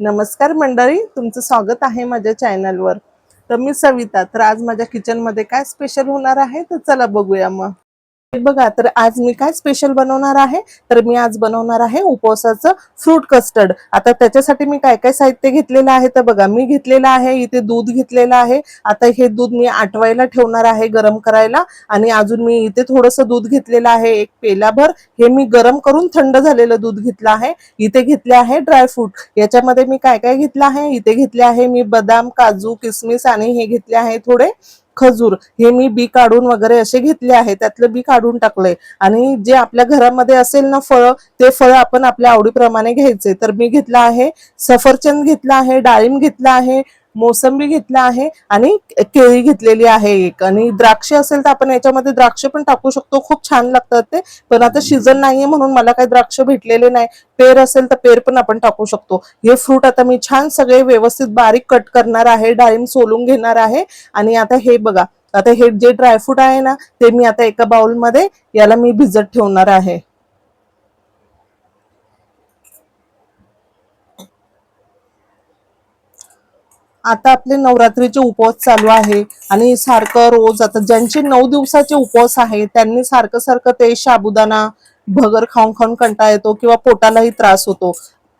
नमस्कार मंडळी तुमचं स्वागत आहे माझ्या चॅनलवर तर मी सविता तर आज माझ्या किचनमध्ये काय स्पेशल होणार आहे? तर चला बघूया मग. बघा तर आज मी काय स्पेशल बनवणार आहे? तर मी आज बनवणार आहे उपवासाचं फ्रूट कस्टर्ड आता त्याच्यासाठी मी काय काय साहित्य घेतलेलं आहे तर बघा मी घेतलेलं आहे इथे दूध घेतलेलं आहे. आता हे दूध मी आटवायला ठेवणार आहे गरम करायला आणि अजून मी इथे थोडंसं दूध घेतलेलं आहे एक पेलाभर. हे मी गरम करून थंड झालेलं दूध घेतलं आहे. इथे घेतले आहे ड्रायफ्रूट याच्यामध्ये मी काय काय घेतलं आहे? इथे घेतले आहे मी बदाम काजू किसमिस आणि हे घेतले आहे थोडे. खजूर हे मी बी काढून वगैरे असे घेतले आहे त्यातलं बी काढून टाकलंय. आणि जे आपल्या घरामध्ये असेल ना फळं ते फळं आपण आपल्या आवडीप्रमाणे घ्यायचे. तर मी घेतलं आहे सफरचंद घेतला आहे डाळिंब घेतला आहे मोसंबी घेतला आहे आणि केळी घेतलेली आहे एक. आणि द्राक्षे असेल तर आपण याच्यामध्ये द्राक्ष पण टाकू शकतो. खूप छान लागतात ते. पण आता सीझन नाहीये म्हणून मला काही द्राक्ष भेटलेले नाही. पेर असेल तर पेर पण आपण टाकू शकतो. हे फ्रूट आता मी छान सगळे व्यवस्थित बारीक कट करणार आहे. डाळिंब सोलून घेणार आहे. आणि आता हे बघा. आता हे जे ड्रायफ्रूट आहे ना ते मी आता एका बाउलमध्ये याला मी भिजत ठेवणार आहे. आता आपले नवरात्रीचे उपवास चालू आहे आणि सारखं रोज आता ज्यांचे नऊ दिवसाचे उपवास आहे त्यांनी सारखं सारखं ते साबुदाणा भगर खाऊन खाऊन कंटाळा येतो किंवा पोटालाही त्रास होतो.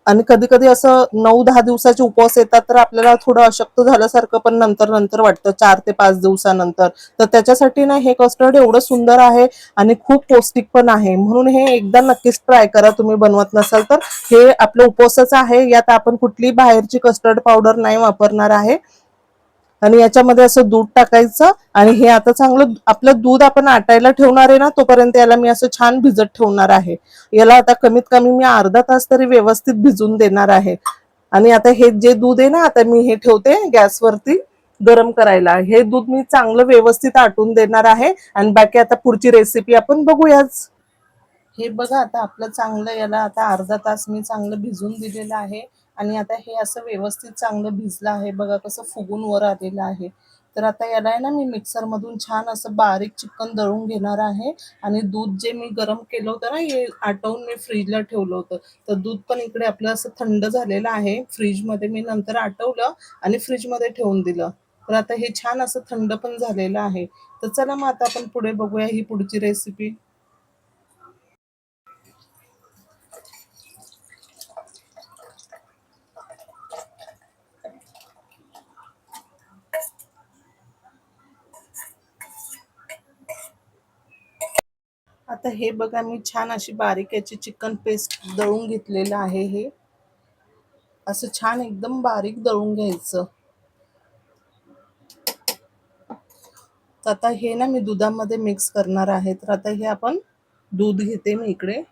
आणि कधी कधी असं नऊ दहा दिवसाचे उपवास येतात तर आपल्याला थोडं अशक्त झाल्यासारखं पण नंतर नंतर वाटतं. चार ते पाच दिवसानंतर. तर त्याच्यासाठी ना हे कस्टर्ड एवढं सुंदर आहे आणि खूप पौष्टिक पण आहे. म्हणून हे एकदा नक्कीच ट्राय करा. तुम्ही बनवत नसाल तर. हे आपलं उपवासाचं आहे. यात आपण कुठली बाहेरची कस्टर्ड पावडर नाही वापरणार आहे. आणि याच्यामध्ये असं दूध टाकायचं आणि हे आता चांगलं आपलं दूध आपण आटायला ठेवणार आहे ना तोपर्यंत याला मी असं छान भिजत ठेवणार आहे. याला आता कमीत कमी मी अर्धा तास तरी व्यवस्थित भिजून देणार आहे. आणि आता हे जे दूध आहे ना आता मी हे ठेवते गॅसवरती गरम करायला. हे दूध मी चांगलं व्यवस्थित आटून देणार आहे आणि बाकी आता पुढची रेसिपी आपण बघूयाच. हे बघा आता आपलं चांगलं याला आता अर्धा तास मी चांगलं भिजून दिलेलं आहे. आणि आता हे असं व्यवस्थित चांगलं भिजलं आहे. बघा कसं फुगून वर आलेलं आहे. तर आता याला आहे ना मी मिक्सरमधून छान असं बारीक चिकन दळून घेणार आहे. आणि दूध जे मी गरम केलं होतं ना हे आटवून मी फ्रीजला ठेवलं होतं. तर दूध पण इकडे आपलं असं थंड झालेलं आहे. फ्रीजमध्ये मी नंतर आटवलं आणि फ्रीजमध्ये ठेवून दिलं. तर आता हे छान असं थंड पण झालेलं आहे. तर चला मग आता आपण पुढे बघूया ही पुढची रेसिपी आता हे बघा मी छान अशी बारीक याची चिकन पेस्ट दळून घेतलेलं आहे हे. असं छान एकदम बारीक दळून घ्यायचं. तर आता हे ना मी दुधामध्ये मिक्स करणार आहे. तर आता हे आपण दूध घेते मी इकडे.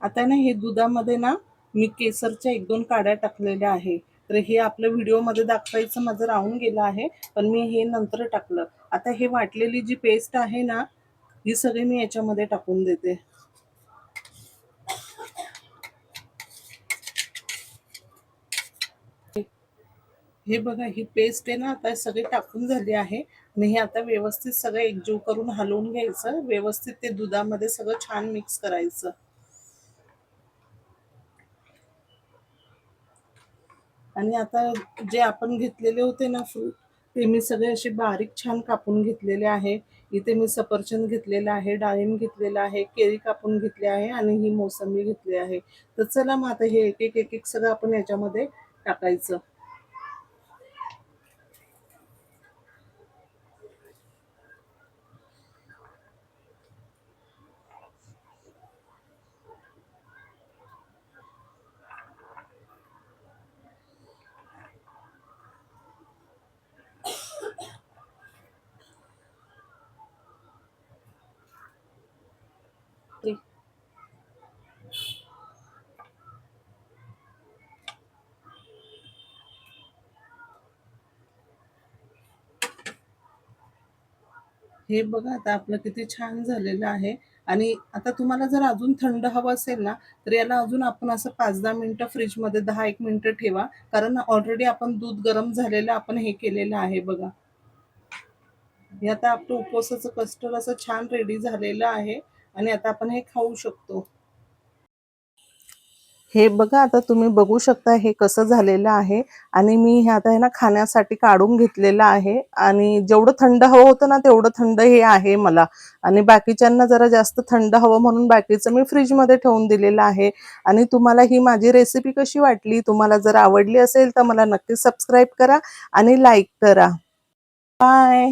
आता ना हे दुधामध्ये ना मी केसरच्या एक दोन काड्या टाकलेल्या आहे. तर हे आपल्या व्हिडिओमध्ये दाखवायचं माझं राहून गेलं आहे पण मी हे नंतर टाकलं. आता हे वाटलेली जी पेस्ट आहे ना ही सगळी मी याच्यामध्ये टाकून देते. हे बघा ही पेस्ट आहे ना आता सगळी टाकून झाली आहे. आणि हे आता व्यवस्थित सगळं एकजीव करून हलवून घ्यायचं. व्यवस्थित ते दुधामध्ये सगळं छान मिक्स करायचं. आणि आता जे आपण घेतलेले होते ना फ्रूट ते मी सगळे असे बारीक छान कापून घेतलेले आहे. इथे मी सफरचंद घेतलेलं आहे डाळिंब घेतलेलं आहे केळी कापून घेतली आहे आणि ही मोसंबी घेतली आहे. तर चला मग आता हे एक एक एक एक सगळं आपण याच्यामध्ये टाकायचं. हे बघा आता आपलं किती छान झालेलं आहे. आणि आता तुम्हाला जर अजून थंड हवं असेल ना तर याला अजून आपण असं पाच दहा मिनटं फ्रीजमध्ये दहा एक मिनटं ठेवा. कारण ऑलरेडी आपण दूध गरम झालेलं आपण हे केलेलं आहे बघा. हे आता आपलं उपवासाचं कस्टर्ड असं छान रेडी झालेलं आहे. आणि आता आपण हे खाऊ शकतो. हे बघा आता तुम्ही बघू शकता हे कसं झालेलं आहे. आणि मी हे आता हे ना खाण्यासाठी काढून घेतलेलं आहे. आणि जेवढं थंड हवं होतं ना तेवढं थंड हे आहे मला. आणि बाकीच्यांना जरा जास्त थंड हवं म्हणून बाकीचं मी फ्रीजमध्ये ठेवून दिलेलं आहे. आणि तुम्हाला ही माझी रेसिपी कशी वाटली तुम्हाला जर आवडली असेल तर मला नक्की सबस्क्राईब करा आणि लाईक करा. बाय.